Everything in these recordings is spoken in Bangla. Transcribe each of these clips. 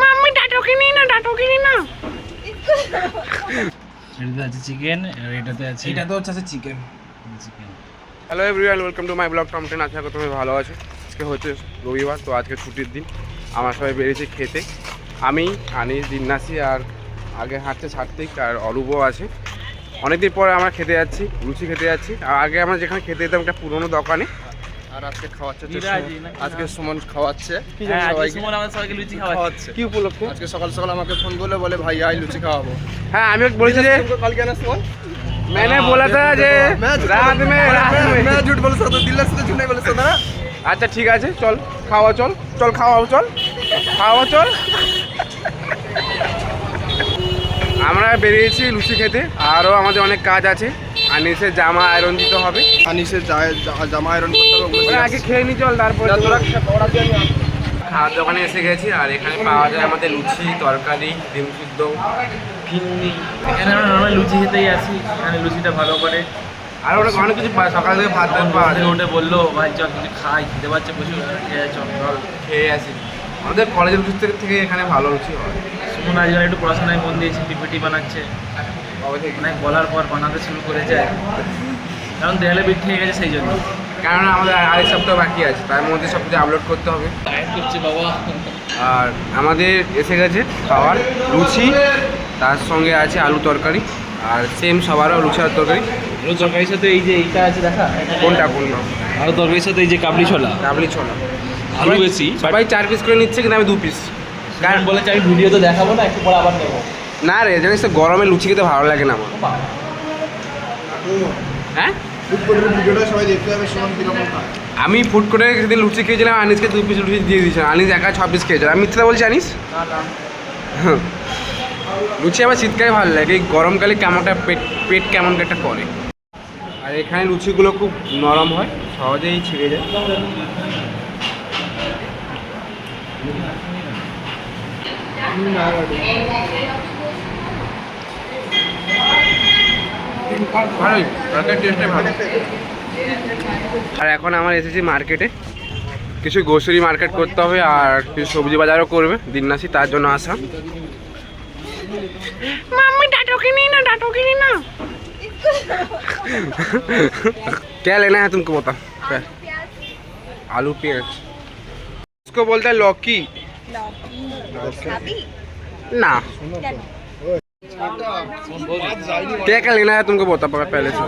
মাম্মি ডাটো কিনি না ডাটো কিনি না। এটাতে আছে চিকেন আর এটাতে আছে এটা তো হচ্ছে chicken. Chicken. Hello everyone welcome to my blog Tom ten আশা করি তুমি ভালো আছো। আজকে হচ্ছে রবিবার তো আজকে ছুটির দিন। আমার সবাই বেরিয়েছে খেতে। আমি আনিস দিন্নাসি আর আগে হাঁটতে ছাড়তেই আর অরূপও আছে। অনেকদিন পরে আমরা খেতে যাচ্ছি লুচি খেতে যাচ্ছি। আর আগে আমরা যেখানে খেতে যেতাম একটা পুরোনো দোকানে। আর আজকে খাওয়াচ্ছে হচ্ছে বিরাজি সুমন। নাকি? আজকে সুমন খাওয়াচ্ছে হ্যাঁ আজকে সবাইকে সুমন আমাদের সবাইকে লুচি খাওয়াচ্ছে খাওয়াচ্ছে কি উপলক্ষে আজকে সকাল সকাল আমাকে ফোন করলে বলে ভাই আই লুচি খাওয়াবো হ্যাঁ আমি বলেছি যে कल क्या ना सुमन मैंने बोला था যে রাত মে রাত মে मैं झूठ बोल सकता दिल्ली से झूठ नहीं बोल सकता ना আচ্ছা ঠিক আছে চল খাওয়া চল চল খাওয়াও চল খাওয়া চল আমরা বেরিয়েছি লুচি খেতে আরও আমাদের অনেক কাজ আছে আর নিচে জামা আয়রন দিতে হবে। আনিসের জামা আয়রন করতে হবে ওরা আগে খেয়ে নি চল তারপরে। খাওয়ার দোকানে এসে গেছি আর এখানে পাওয়া যায় আমাদের লুচি তরকারি ডিম সিদ্ধ ফিন্নি। এখানে আমরা নর্মাল লুচি খেতেই আসি এখানে লুচিটা ভালো করে। আর ওরা অনেক কিছু সকাল থেকে ভাত টাত পাওয়া যায়। উঠে বলল ভাই চল কিছু খাই খেতে পারছে প্রচুর খেয়ে চল চল। খেয়ে আসি। আমাদের কলেজের লুচি থেকে- এখানে ভালো লুচি হয়। সুমন আজকাল একটু পড়াশোনায় মন দিয়েছে পিপিটি বানাচ্ছে। অনেক বলার পর বানাতে শুরু করেছে। কারণ দেয়ালে বিট হয়ে গেছে সেই জন্য। কারণ আমাদের আরেক সপ্তাহ বাকি আছে তার মধ্যে সব কিছু আপলোড করতে হবে। করছে বাবা। আর আমাদের এসে গেছে খাওয়ার লুচি তার সঙ্গে আছে আলু তরকারি আর সেম সবারও লুচি আর তরকারি। আলু তরকারির সাথে এই যে এইটা আছে দেখা? কোনটা কোনটা? আলু তরকারির সাথে এই যে কাবলি ছোলা। কাবলি ছোলা। আলু বেশি সবাই চার পিস করে নিচ্ছে কিন্তু আমি দু পিস কারণ বলেছে আমি ভিডিও তো দেখাবো না একটু পরে আবার নেব না রে জানিস তো গরমে লুচি খেতে ভালো লাগে না আমার। হ্যাঁ? আমি ফুড করে সেদিন লুচি খেয়েছিলাম, আনিসকে দুই পিস লুচি দিয়ে দিয়েছিলাম। আনিস একা ছ পিস খেয়েছিল। আমি মিথ্যা বলছি, আনিস। লুচি আমার শীতকালে ভালো লাগে, এই গরমকালে কেমনটা পেট পেট কেমন একটা করে। আর এখানে লুচিগুলো খুব নরম হয়, সহজেই ছিঁড়ে যায়। ভালোই তরকারির টেস্টটাই ভালো আর এখন আমার এসেছি মার্কেটে কিছু গ্রোসারি মার্কেট করতে হবে আর কিছু সবজি বাজারও করবে দিননাসি তার জন্য আসা মাম্মি ডাটো কিনি না ডাটো কিনি না क्या लेना है तुमको बता क्या? आलू प्याज उसको बोलता है लौकी ना क्या क्या लेना है तुमको बहुत पकड़ पहले से।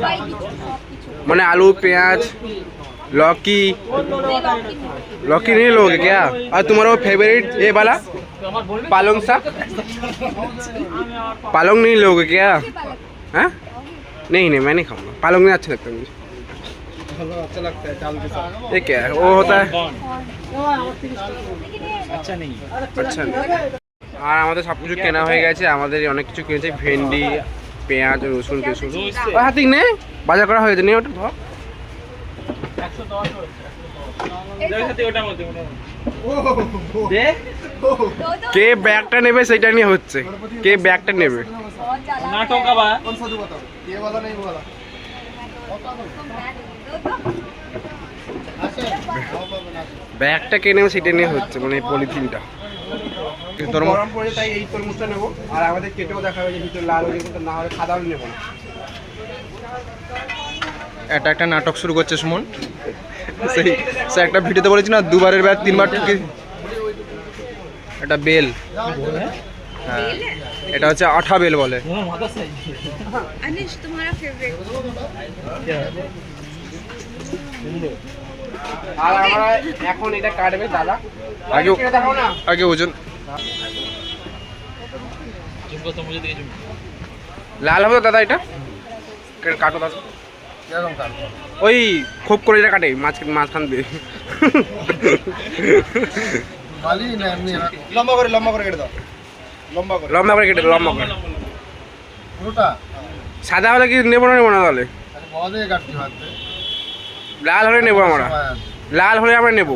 मैंने आलू प्याज लौकी। लौकी नहीं लोगे क्या? और तुम्हारा फेवरेट ये वाला? पालंग सा? पालंग नहीं लोगे क्या? है? नहीं नहीं मैं नहीं खाऊँगा। पालंग नहीं अच्छा लगता मुझे। ये क्या है? वो होता है? अच्छा नहीं। अच्छा नहीं। আর আমাদের সব কিছু কেনা হয়ে গেছে আমাদের অনেক কিছু কিনেছে ভেন্ডি পেঁয়াজ রসুন টসুন ওই হাতি নে। বাজার করা হয়েছে নে ওটা ধর। কে ব্যাগটা নেবে সেটা নিয়ে হচ্ছে। কে ব্যাগটা নেবে? ব্যাগটা কে নেবে সেটা নিয়ে হচ্ছে মানে পলিথিনটা। গরম পড়ে তাই এই তরমুজটা নেব। আর আমাদের কেটেও দেখা হবে যে লাল হয়ে কিন্তু না নেব এটা একটা নাটক শুরু করছে সুমন। সেই সে একটা ভিডিওতে বলেছি না দুবারের ব্যাট তিনবার ঠুকি এটা বেল। হ্যাঁ। এটা হচ্ছে আঠা বেল বলে। তোমার ফেভারিট আর আমরা এখন এটা কাটবে দাদা। আগে- আগে ওজন। লাল হবে দাদা এটা? কাটো দাদা। ওই খুব করে এটা কাটে মাছ মাঝখান দিয়ে। লম্বা করে লম্বা করে কেটে দাও। লম্বা করে। লম্বা করে কেটে লম্বা করে। সাদা হলে কি নেব না নেব না তাহলে বাবা থেকে কাটতে পারতে লাল হলে নেব আমরা। লাল হলে আমরা নেব।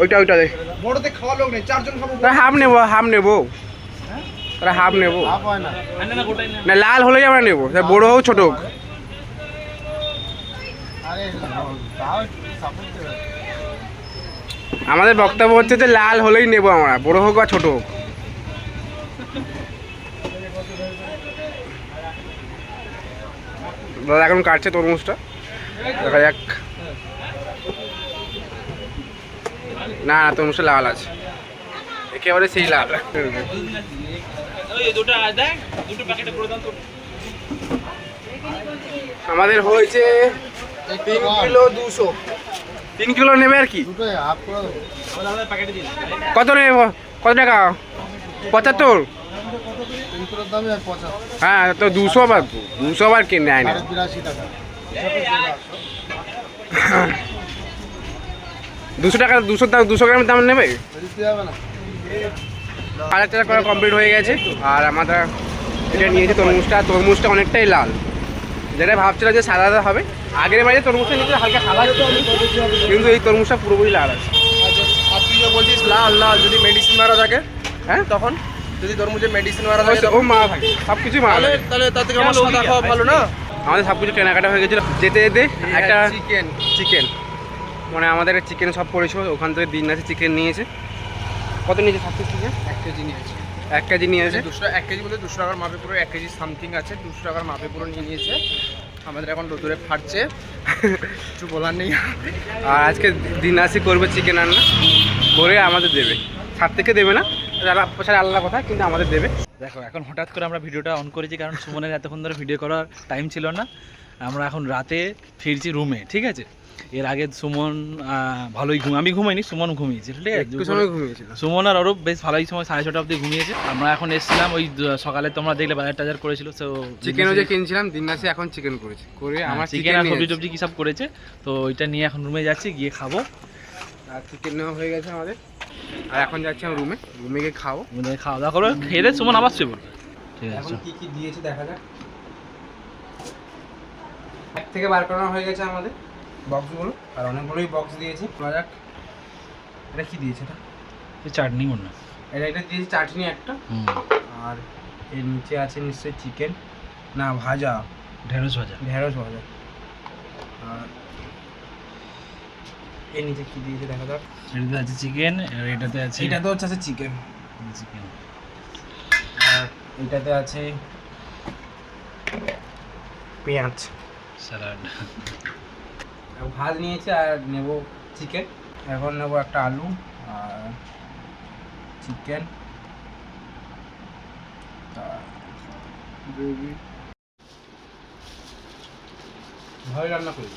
ওইটা ওইটা দেখ। বড়তে খাওয়া লোক নেই চারজন খাব হাফ নেব হাফ নেব। তাহলে হাফ নেব। না, লাল হলেই আমরা নেব। বড় হোক, ছোট হোক। আমাদের বক্তব্য হচ্ছে যে লাল হলেই নেব আমরা, বড় হোক বা ছোট হোক। দাদা এখন কাটছে তরমুজটা। দেখা যাক। না না তরমুজটা লাল আছে। একেবারে সেই লাল। আমাদের হয়েছে তিন কিলো দুশো। তিন কিলো নেবে আর কি? কত নেব? কত টাকা? পঁচাত্তর? হ্যাঁ তো দুশো আবার দুশো আবার কে নেয় না? দুশো টাকা দুশো দাম দুশো গ্রামের দাম নেবে? টাকা করা কমপ্লিট হয়ে গেছে। আর আমরা এটা নিয়েছি তরমুজটা। তরমুজটা অনেকটাই লাল। যেটা ভাবছিলাম যে সাদা সাদা হবে। আগের বাড়ি তরমুজটা নিতে হালকা সাদা কিন্তু এই তরমুজটা পুরোপুরি লাল আছে। আর তুই যে বলছিস লাল লাল যদি মেডিসিন মারা থাকে হ্যাঁ? তখন? যদি তরমুজে মেডিসিন মারা থাকে ও মা থাকে সব কিছুই মা তাহলে তাহলে তার থেকে আমার সাদা খাওয়া ভালো না? আমাদের সব কিছু কেনাকাটা হয়ে গেছিল। যেতে যেতে একটা চিকেন চিকেন মানে আমাদের চিকেন সব পড়েছিল ওখান থেকে দিন আছে চিকেন নিয়েছে। কত নিয়েছে সাতশো চিকেন এক কেজি নিয়েছে। এক কেজি নিয়েছে। দুশো এক কেজি বলতে দুশো টাকার মাপে পুরো এক কেজি সামথিং আছে দুশো টাকার মাপে পুরো নিয়ে নিয়েছে। আমাদের এখন রোদুরে ফাটছে। কিছু বলার নেই। আর আজকে দিন আসি করবে চিকেন রান্না। করে আমাদের দেবে। সাত থেকে দেবে না? সেটা আলাদা কথা কিন্তু আমাদের দেবে। দেখো এখন হঠাৎ করে আমরা ভিডিওটা অন করেছি কারণ সুমনের এতক্ষণ ধরে ভিডিও করার টাইম ছিল না। আমরা এখন রাতে ফিরছি রুমে ঠিক আছে? এর আগে সুমন ভালোই ঘুম আমি ঘুমাইনি সুমন ঘুমিয়েছে ঠিক আছে? সুমন আর অরূপ বেশ ভালোই সময় সাড়ে ছটা অবধি ঘুমিয়েছে। আমরা এখন এসেছিলাম ওই সকালে তোমরা দেখলে বাজার টাজার করেছিল তো চিকেনও যে কিনছিলাম দিন আসি এখন চিকেন করেছি। করে আমার চিকেন চিকেন আর সবজি টবজি কি সব করেছে? তো ওইটা নিয়ে এখন রুমে যাচ্ছি গিয়ে খাব। আর চিকেন নেওয়া হয়ে গেছে আমাদের। আর এখন যাচ্ছি আমি রুমে রুমে গিয়ে খাব। আমাদের খাওয়া দাওয়া করব। খেয়ে দিয়ে সুমন আবার শুয়ে পড়বে। ঠিক আছে। কি কি দিয়েছে দেখা যাক। এক থেকে বার করানো হয়ে গেছে আমাদের বক্সগুলো। আর অনেকগুলোই বক্স দিয়েছে। শোনা যাক। এটা কি দিয়েছে এটা? এই চাটনি মনে হয়। এটা এটা দিয়েছে চাটনি একটা। আর এর নিচে আছে নিশ্চয়ই চিকেন না ভাজা। ঢেঁড়স ভাজা। ঢেঁড়স ভাজা। আর এর নিচে কি দিয়েছে দেখা যাক এটাতে আছে চিকেন আর এটাতে আছে এটাতে হচ্ছে আছে চিকেন চিকেন আর এটাতে আছে পেঁয়াজ। স্যালাড ভাত নিয়েছে আর নেব চিকেন এখন নেব একটা আলু আর চিকেন ভালোই রান্না করি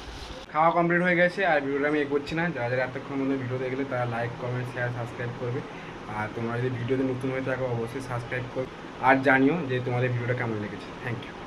খাওয়া কমপ্লিট হয়ে গেছে আর ভিডিওটা আমি এ করছি না। যারা যারা এতক্ষণ মধ্যে ভিডিও দেখলে তারা লাইক কমেন্ট শেয়ার সাবস্ক্রাইব করবে। আর তোমরা যদি ভিডিওতে নতুন হয়ে থাকো, অবশ্যই সাবস্ক্রাইব করবে। আর জানিও যে তোমাদের ভিডিওটা কেমন লেগেছে। Thank you